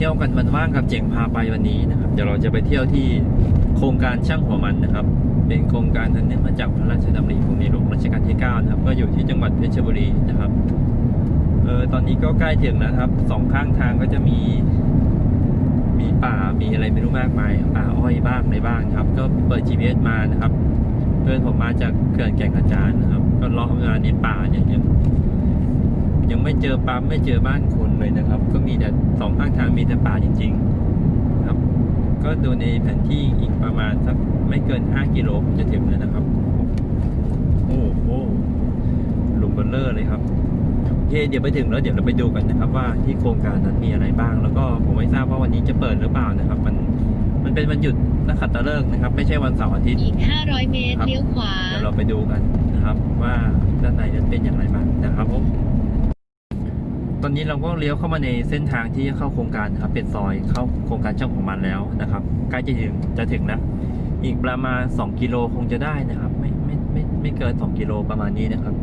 เที่ยวกันวันว่างกับเจ๋งพาไปวันนี้นะครับเดี๋ยวเราจะไปเที่ยวที่โครงการช่างหัวมันนะครับ เป็นโครงการอันเนื่องมาจากพระราชดำริของในหลวงรัชกาลที่ 9 นะครับ ก็อยู่ที่จังหวัดเพชรบุรีนะครับเออตอนนี้ก็ใกล้ถึงแล้วครับสองข้างทางก็จะมีมีป่ามีอะไรไม่รู้มากมายป่าอ้อยบ้างในบ้างครับ ก็เปิด GPS มานะครับ เพื่อนผมมาจากเขื่อนแก่งกระจานนะครับ ก็ลาะมานในป่าเนี่ยยัง ยังไม่เจอปั๊มไม่เจอบ้านคนเลยนะครับ ก็มีแต่สองข้างทางมีแต่ป่าจริง ๆ ครับ ก็ดูในแผนที่อีกประมาณสักไม่เกิน 5 กิโลผมจะถึงแล้วนะครับ โอ้โหหลุมเบลเลอร์เลยครับโอเคเดี๋ยวไปถึงแล้วเดี๋ยวเราไปดูกันนะครับ ว่าที่โครงการนั้นมีอะไรบ้าง แล้วก็ผมไม่ทราบว่าวันนี้จะเปิดหรือเปล่านะครับ มันมันเป็นวันหยุดนักขัตฤกษ์นะครับ ไม่ใช่วันเสาร์อาทิตย์อีก 500 เมตรครับเลี้ยวขวาเดี๋ยวเราไปดูกันนะครับ ว่าด้านในนั้นเป็นอย่างไรบ้างนะครับผม ตอนนี้เราก็เลี้ยวเข้ามาในเส้นทางที่เข้าโครงการนะครับ เป็นซอยเข้าโครงการช่างของมันแล้วนะครับใกล้จะถึงจะถึงแล้วอีกประมาณ 2 กิโลคงจะได้นะครับ ไม่ไม่ไม่ไม่เกิน 2 กิโลประมาณนี้นะครับ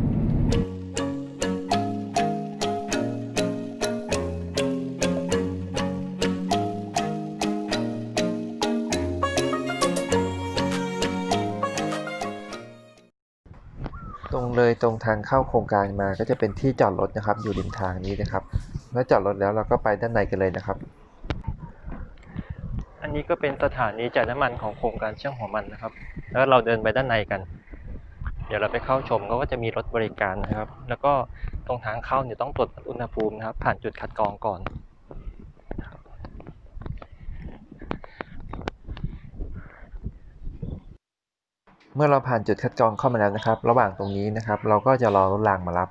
เลยตรงทางเข้าโครงการมาก็จะเป็นที่จอดรถนะครับ อยู่ริมทางนี้นะครับเมื่อจอดรถแล้วเราก็ไปด้านในกันเลยนะครับ อันนี้ก็เป็นสถานีจ่ายน้ำมันของโครงการเชื่อมหัวมันนะครับ แล้วเราเดินไปด้านในกัน เดี๋ยวเราไปเข้าชมก็จะมีรถบริการนะครับ แล้วก็ตรงทางเข้าเนี่ยต้องตรวจอุณหภูมินะครับ ผ่านจุดคัดกรองก่อนนะครับ เมื่อเราผ่านจุดคัดกรองเข้ามาแล้วนะครับ ระหว่างตรงนี้นะครับ เราก็จะรอรถรางมารับ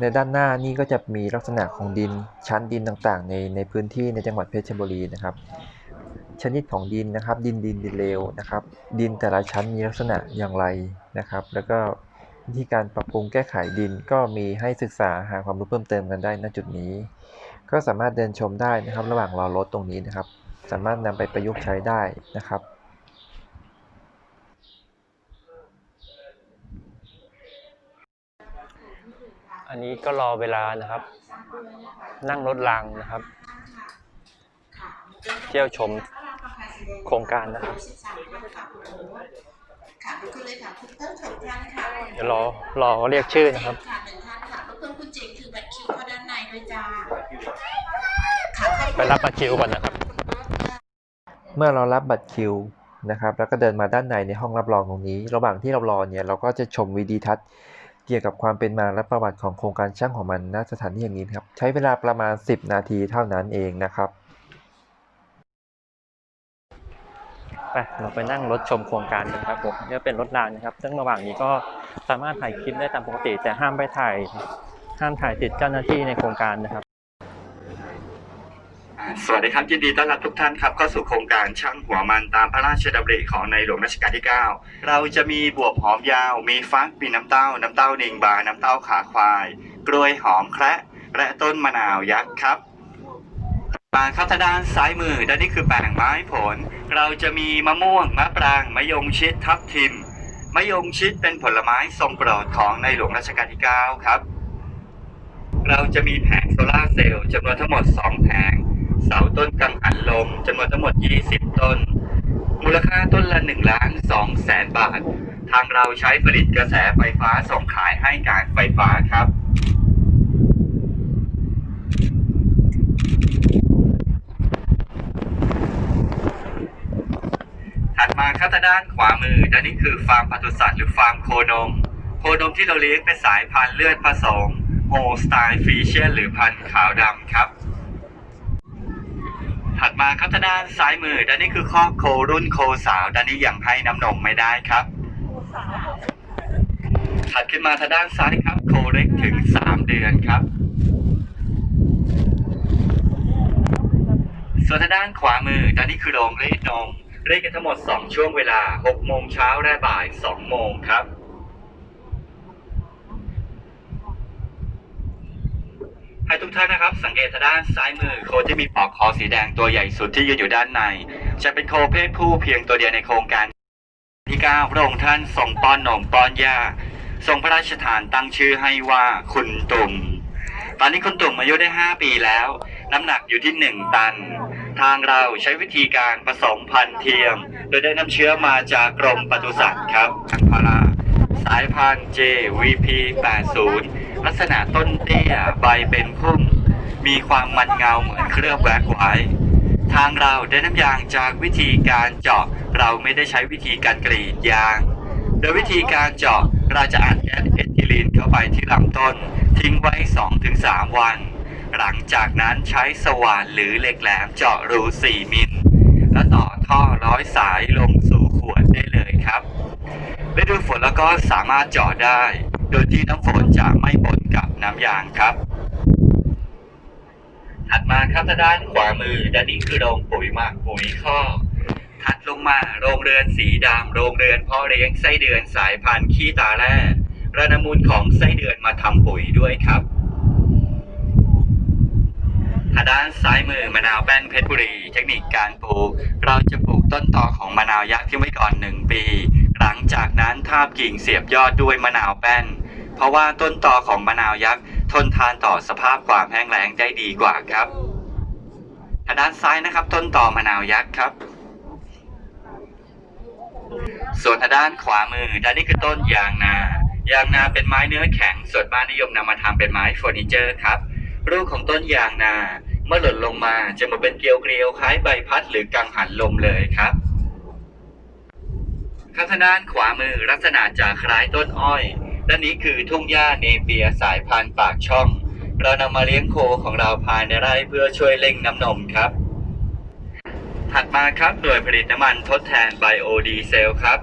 ในด้านหน้านี่ก็จะมีลักษณะของดินชั้นดินต่างๆ ในในพื้นที่ในจังหวัดเพชรบุรีนะครับ ชนิดของดินนะครับ ดินดินดินเลวนะครับ ดินแต่ละชั้นมีลักษณะอย่างไรนะครับ แล้วก็วิธีการปรับปรุงแก้ไขดินก็มีให้ศึกษาหาความรู้เพิ่มเติมกันได้ณจุดนี้ ก็สามารถเดินชมได้นะครับ ระหว่างรอรถตรงนี้นะครับ สามารถนำไปประยุกต์ใช้ได้นะครับ อันนี้ก็รอเวลานะครับ นั่งรถรางนะครับ เที่ยวชมโครงการนะครับเดี๋ยวรอรอเรียกชื่อนะครับเด้านในด้วยจ้าค่ะเข้าไปรับบัตรคิวก่อนนะครับ เมื่อเรารับบัตรคิวนะครับ แล้วก็เดินมาด้านในในห้องรับรองตรงนี้ ระหว่างที่เรารอเนี่ยเราก็จะชมวิดีทัศน์ กี่ยวกับความเป็นมาและประวัติของโครงการช่างของมันณสถานที่แห่งนี้ครับ ใช้เวลาประมาณ 10 นาทีเท่านั้นเองนะครับไปเราไปนั่งรถชมโครงการกันครับผมนี่เป็นรถรางนะครับ ซึ่งระหว่างนี้ก็สามารถถ่ายคลิปได้ตามปกติ แต่ห้ามไปถ่ายห้ามถ่ายติดเจ้าหน้าที่ในโครงการนะครับ สวัสดีครับยินดีต้อนรับทุกท่านครับเข้าสู่โครงการช่างหัวมันตามพระราชดำริของในหลวงรัชกาลที่ 9 เราจะมีบวบหอมยาว มีฟักมีน้ำเต้า น้ำเต้านิงบา น้ำเต้าขาควาย กล้วยหอมแคระและต้นมะนาวยักษ์ครับมาครับทางด้านซ้ายมือด้านนี้คือแปลงไม้ผล เราจะมีมะม่วงมะปรางมะยงชิดทับทิมมะยงชิดเป็นผลไม้ทรงโปรดของในหลวงรัชกาลที่ 9 ครับ เราจะมีแผงโซลาร์เซลล์จำนวนทั้งหมด 2 แผง สาต้นกังหันลมจำนวนทั้งหมด 20 ต้น มูลค่าต้นละ1ล้าน2แสนบาท ทางเราใช้ผลิตกระแสไฟฟ้าส่งขายให้การไฟฟ้าครับถัดมาครับทางด้านขวามือด้านนี้คือฟาร์มปศุสัตว์หรือฟาร์มโคนม โคนมที่เราเลี้ยงเป็นสายพันธุ์เลือดผสมโฮสไตล์ฟีเชียนหรือพันธุ์ขาวดำครับ มาครับทางด้านซ้ายมือด้านนี้คือข้อโครุ่นโคสาวด้านนี้ยังให้น้ำนมไม่ได้ครับถัดขึ้นมาทางด้านซ้ายครับ โคเล็กถึง 3 เดือนครับ ส่วนทางด้านขวามือด้านนี้คือโรงรีดนมเรีดกันทั้งหมด 2 ช่วงเวลา6โมงเช้าและบ่าย 2 โมงครับ ให้ทุกท่านนะครับ สังเกตทางด้านซ้ายมือโคที่มีปลอกคอสีแดงตัวใหญ่สุดที่ยืนอยู่ด้านใน จะเป็นโคเพศผู้เพียงตัวเดียวในโครงการที่9พระองค์ท่านทรงป้อนนมป้อนยาทรงพระราชทานตั้งชื่อให้ว่าคุณตุ่ม ตอนนี้คุณตุ่มอายุได้ 5 ปีแล้ว น้ำหนักอยู่ที่ 1 ตัน ทางเราใช้วิธีการผสมพันธุ์เทียม โดยได้น้ำเชื้อมาจากกรมปศุสัตว์ครับทางพาราสายพันธุ์ JVP 80 ลักษณะต้นเตี้ยใบเป็นพุ่ม มีความมันเงาเหมือนเคลือบแว็กไว้ ทางเราได้น้ำยางจากวิธีการเจาะเราไม่ได้ใช้วิธีการกรีดยาง โดยวิธีการเจาะเราจะอัดแก๊สเอทิลีนเข้าไปที่ลำต้น ทิ้งไว้ 2-3 วัน หลังจากนั้นใช้สว่านหรือเหล็กแหลมเจาะรู 4 มิล แล้วต่อท่อร้อยสายลงสู่ขวดได้เลยครับฤดูฝนแล้วก็สามารถเจาะได้ โดยที่น้ำฝนจะไม่ปนกับน้ำยางครับ ถัดมาครับทาด้านขวามือด้านนี้คือโรงปุ๋ยหมักปุ๋ยข้อถัดลงมาโรงเรือนสีดำโรงเรือนพ่อเลี้ยงไส้เดือนสายพันธุ์ขี้ตาแร่ระนมูลของไส้เดือนมาทำปุ๋ยด้วยครับทางด้านซ้ายมือมะนาวแป้นเพชรบุรี เทคนิคการปลูก เราจะปลูกต้นตอของมะนาวยักษ์ทิ้งไว้ก่อนหนึ่งปี หลังจากนั้นทาบกิ่งเสียบยอดด้วยมะนาวแป้น เพราะว่าต้นตอของมะนาวยักษ์ทนทานต่อสภาพความแห้งแล้งได้ดีกว่าครับทางด้านซ้ายนะครับ ต้นตอมะนาวยักษ์ครับ ส่วนทางด้านขวามือด้านนี้คือต้นยางนายางนาเป็นไม้เนื้อแข็งส่วนมากนิยมนำมาทำเป็นไม้เฟอร์นิเจอร์ครับรูปของต้นยางนาเมื่อหล่นลงมาจะมาเป็นเกลียวเกลียวคล้ายใบพัดหรือกังหันลมเลยครับข้างทางด้านขวามือลักษณะจะคล้ายต้นอ้อย ด้านนี้คือทุ่งหญ้าเนเปียสายพันธุ์ปากช่อง เรานำมาเลี้ยงโคของเราภายในไร่เพื่อช่วยเร่งน้ำนมครับ ถัดมาครับหน่วยผลิตน้ำมันทดแทนไบโอดีเซลครับ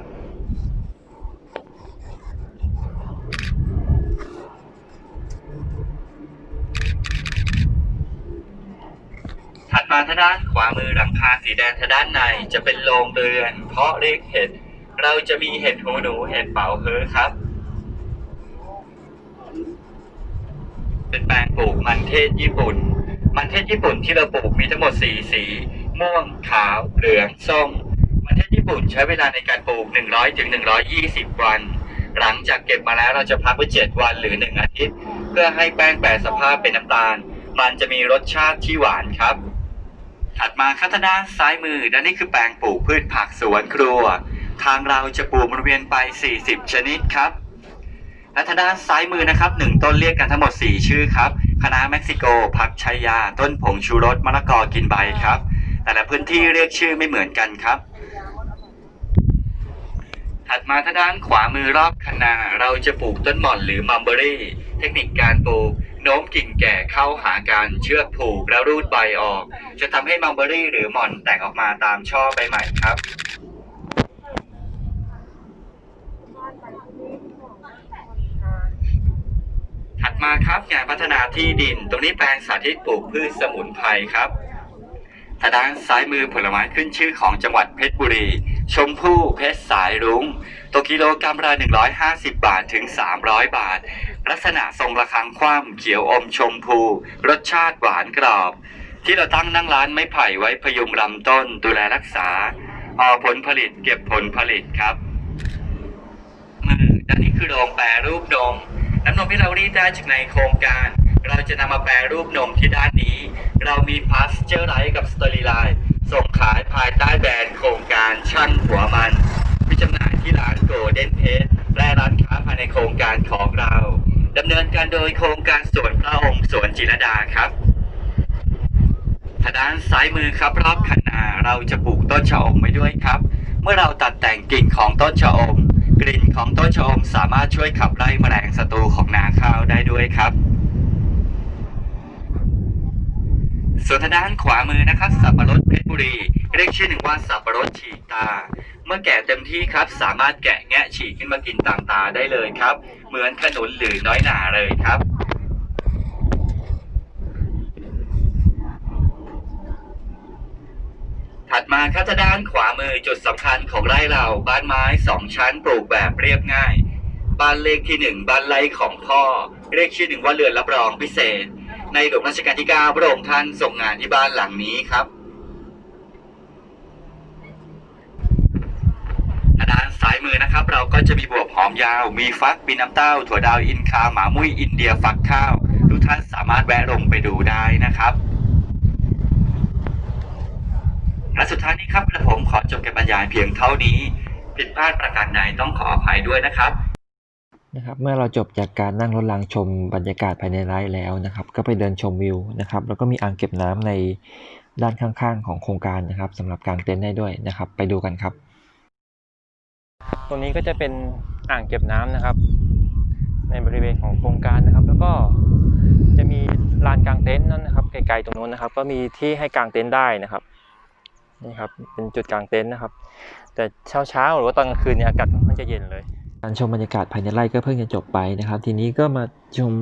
ถัดมาทางด้านขวามือหลังคาสีแดงทางด้านในจะเป็นโรงเรือน เพาะเลี้ยงเห็ด เราจะมีเห็ดหูหนูเห็ดเป่าเฮือครับ เป็นแปลงปลูกมันเทศญี่ปุ่น มันเทศญี่ปุ่นที่เราปลูกมีทั้งหมด4สี ม่วง ขาว เหลือง ส้ม มันเทศญี่ปุ่นใช้เวลาในการปลูก 100ถึง120 วัน หลังจากเก็บมาแล้วเราจะพักไว้7วันหรือ 1 อาทิตย์ เพื่อให้แป้งแปรสภาพเป็นน้ำตาล มันจะมีรสชาติที่หวานครับ ถัดมาข้างด้านซ้ายมือด้านนี้คือแปลงปลูกพืชผักสวนครัว ทางเราจะปลูกบริเวณไป 40 ชนิดครับ และทางด้านซ้ายมือนะครับหนึ่งต้นเรียกกันทั้งหมด 4 ชื่อครับคณะเม็กซิโกผักชัยยา ต้นผงชูรสมะละกอกินใบครับ แต่ละพื้นที่เรียกชื่อไม่เหมือนกันครับ ถัดมาทางด้านขวามือรอบคันาเราจะปลูกต้นหม่อนหรือมัมเบอรี่ เทคนิคการปลูกโน้มกิ่งแก่เข้าหากันเชือกผูกแล้วรูดใบออก จะทำให้มัมเบอรี่หรือหม่อนแตกออกมาตามช่อใบใหม่ครับ มาครับงานพัฒนาที่ดิน ตรงนี้แปลงสาธิตปลูกพืชสมุนไพรครับทางด้านซ้ายมือผลไม้ขึ้นชื่อของจังหวัดเพชรบุรี ชมพู่เพชรสายรุ้งตัวกิโลกรัมละ 150 บาทถึง 300 บาท ลักษณะทรงระฆังคว่ำเขียวอมชมพู รสชาติหวานกรอบ ที่เราตั้งนั่งร้านไม้ไผ่ไว้พยุงลำต้น ดูแลรักษาออผลผลิตเก็บผลผลิตครับมือด้านนี้คือโรงแปรรูปนม น้ำนมที่เรารีดได้จากในโครงการ เราจะนำมาแปรรูปนมที่ด้านนี้ เรามีพาสเจอร์ไรส์กับสเตอริไลน์ส่งขายภายใต้แบรนด์โครงการช่างหัวมันมีจำหน่ายที่ร้านโกลเด้นเพสและร้านค้าภายในโครงการของเราดำเนินการโดยโครงการสวนพระองค์สวนจิรดาครับทางด้านซ้ายมือครับรอบคันนาเราจะปลูกต้นชะอมไว้ด้วยครับ เมื่อเราตัดแต่งกิ่งของต้นชะอม กลิ่นของต้นชะอมสามารถช่วยขับไล่แมลงศัตรูของนาข้าวได้ด้วยครับส่วนทางด้านขวามือนะครับ สับปะรดเพชรบุรี เรียกชื่อหนึ่งว่าสับปะรดฉีกตา เมื่อแก่เต็มที่ครับ สามารถแกะแงะฉีกขึ้นมากินต่างตาได้เลยครับ เหมือนขนุนหรือน้อยหนาเลยครับ ถัดมาครับทางด้านขวามือจุดสำคัญของไร่เราบ้านไม้สองชั้นปลูกแบบเรียบง่าย บ้านเลขที่หนึ่งบ้านไร่ของพ่อ เรียกชื่อหนึ่งว่าเรือนรับรองพิเศษ ในหลวงรัชกาลที่ 9 พระองค์ท่านทรงงานที่บ้านหลังนี้ครับด้านซ้ายมือนะครับ เราก็จะมีบวบหอมยาว มีฟักมีน้ำเต้า ถั่วดาวอินคาหมามุ้ยอินเดียฟักข้าว ทุกท่านสามารถแวะลงไปดูได้นะครับ และสุดท้ายนี้ครับกระผมขอจบการบรรยายเพียงเท่านี้ ผิดพลาดประการใดต้องขออภัยด้วยนะครับนะครับเมื่อเราจบจากการนั่งรถรางชมบรรยากาศภายในไร่แล้วนะครับ ก็ไปเดินชมวิวนะครับ แล้วก็มีอ่างเก็บน้ำในด้านข้างๆ ของโครงการนะครับสำหรับกางเต็นท์ได้ด้วยนะครับ ไปดูกันครับ ตรงนี้ก็จะเป็นอ่างเก็บน้ำนะครับ ในบริเวณของโครงการนะครับ แล้วก็จะมีลานกางเต็นท์นั่นนะครับไกลๆตรงนู้นนะครับ ก็มีที่ให้กางเต็นท์ได้นะครับ นี่ครับเป็นจุดกลางเต็นท์นะครับ แต่เช้าๆหรือว่าตอนกลางคืนเนี่ยอากาศค่อนจะเย็นเลย การชมบรรยากาศภายในไร่ก็เพิ่งจะจบไปนะครับ ทีนี้ก็มาชม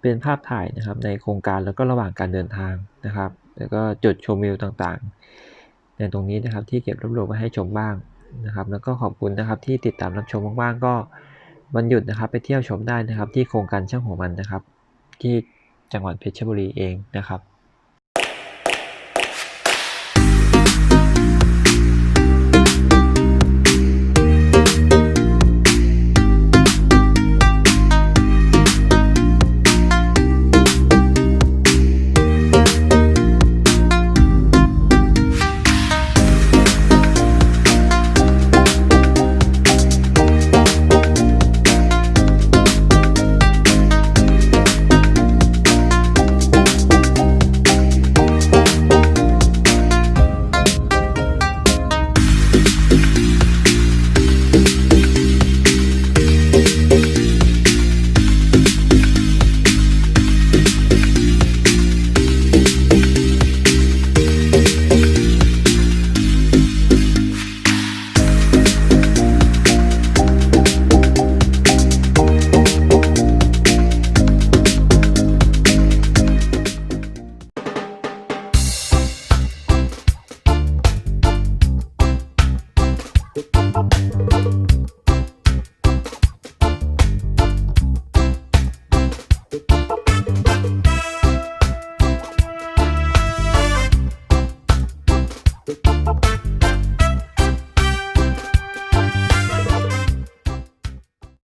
เป็นภาพถ่ายนะครับ ในโครงการแล้วก็ระหว่างการเดินทางนะครับ แล้วก็จุดชมวิวต่างๆ ในตรงนี้นะครับที่เก็บรวบรวมไว้ให้ชมบ้างนะครับ แล้วก็ขอบคุณนะครับที่ติดตามรับชมว่างๆก็วันหยุดนะครับ ไปเที่ยวชมได้นะครับ ที่โครงการช่างหัวมันนะครับ ที่จังหวัดเพชรบุรีเองนะครับ